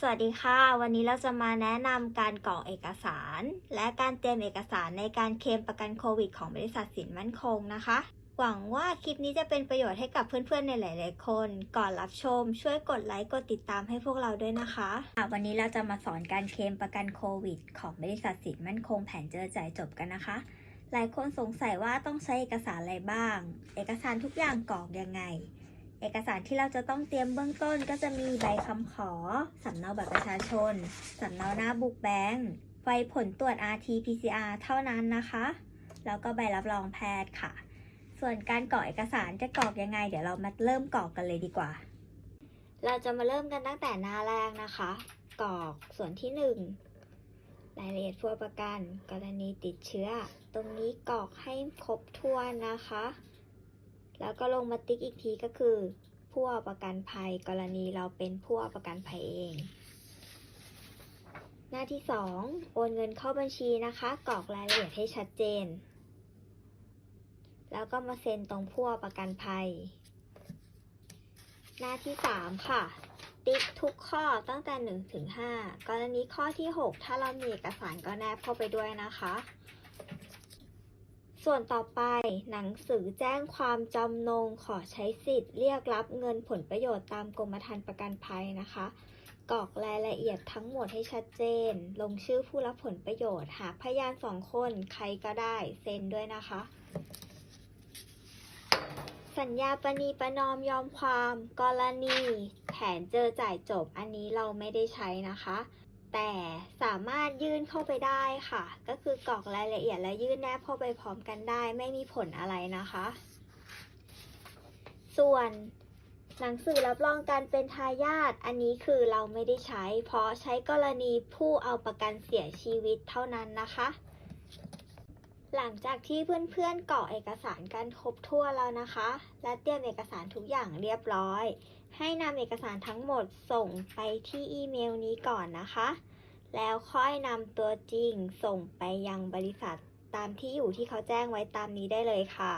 สวัสดีค่ะ วันนี้เราจะมาแนะนำการกรอกเอกสาร และการเตรียมเอกสารในการเคลมประกันโควิดของบริษัทสินมั่นคงนะคะ หวังว่าคลิปนี้จะเป็นประโยชน์ให้กับเพื่อนๆในหลาย ๆ คน ก่อนรับชม ช่วยกดไลค์กดติดตามให้พวกเราด้วยนะคะะวันนี้เราจะมาสอนการเคลมประกันโควิด ของบริษัทสินมั่นคงแผนเจอจ่ายจบกันนะคะ หลายคนสงสัยว่าต้องใช้เอกสารอะไรบ้าง เอกสารทุกอย่างกรอกยังไง เอกสารที่เราจะต้องเตรียมเบื้องต้นก็จะมีใบคำขอ สำเนาบัตรประชาชน สำเนาหน้าบุกแบงค์ใบผลตรวจ RT-PCR เท่านั้นนะคะ แล้วก็ใบรับรองแพทย์ค่ะ ส่วนการกรอกเอกสารจะกรอกยังไง เดี๋ยวเรามาเริ่มกรอกกันเลยดีกว่า เราจะมาเริ่มกันตั้งแต่หน้าแรกนะคะ กรอกส่วนที่หนึ่งรายละเอียดผู้ประกัน กรณีติดเชื้อ ตรงนี้กรอกให้ครบถ้วนนะคะ แล้วก็ลงมาติ๊กอีกทีก็คือผู้เอาประกันภัยกรณีเราเป็นผู้เอาประกันภัยเอง หน้าที่ 2 โอนเงินเข้าบัญชีนะคะ กรอกรายละเอียดให้ชัดเจน แล้วก็มาเซ็นตรงผู้เอาประกันภัย หน้าที่ 3 ค่ะติ๊กทุกข้อตั้งแต่ 1 ถึง 5 กรณีข้อที่ 6 ถ้าเรามีเอกสารก็แนบเข้าไปด้วยนะคะ ส่วนต่อไปหนังสือแจ้งความจำนงขอใช้สิทธิ์เรียกรับเงินผลประโยชน์ตามกรมธรรม์ประกันภัยนะคะกรอกรายละเอียดทั้งหมดให้ชัดเจน ลงชื่อผู้รับผลประโยชน์ หากพยานสองคนใครก็ได้เซ็นด้วยนะคะ สัญญาปณีประนอมยอมความ กรณี แผนเจอจ่ายจบอันนี้เราไม่ได้ใช้นะคะ แต่สามารถยื่นเข้าไปได้ค่ะ ก็คือกรอกรายละเอียดและยื่นแนบเข้าไปพร้อมกันได้ ไม่มีผลอะไรนะคะ ส่วนหนังสือรับรองการเป็นทายาทอันนี้คือเราไม่ได้ใช้ เพราะใช้กรณีผู้เอาประกันเสียชีวิตเท่านั้นนะคะ หลังจากที่เพื่อนๆกรอกเอกสารกันครบทั่วแล้วนะคะ และเตรียมเอกสารทุกอย่างเรียบร้อย ให้นำเอกสารทั้งหมดส่งไปที่อีเมลนี้ก่อนนะคะ แล้วค่อยนำตัวจริงส่งไปยังบริษัทตามที่อยู่ที่เขาแจ้งไว้ตามนี้ได้เลยค่ะ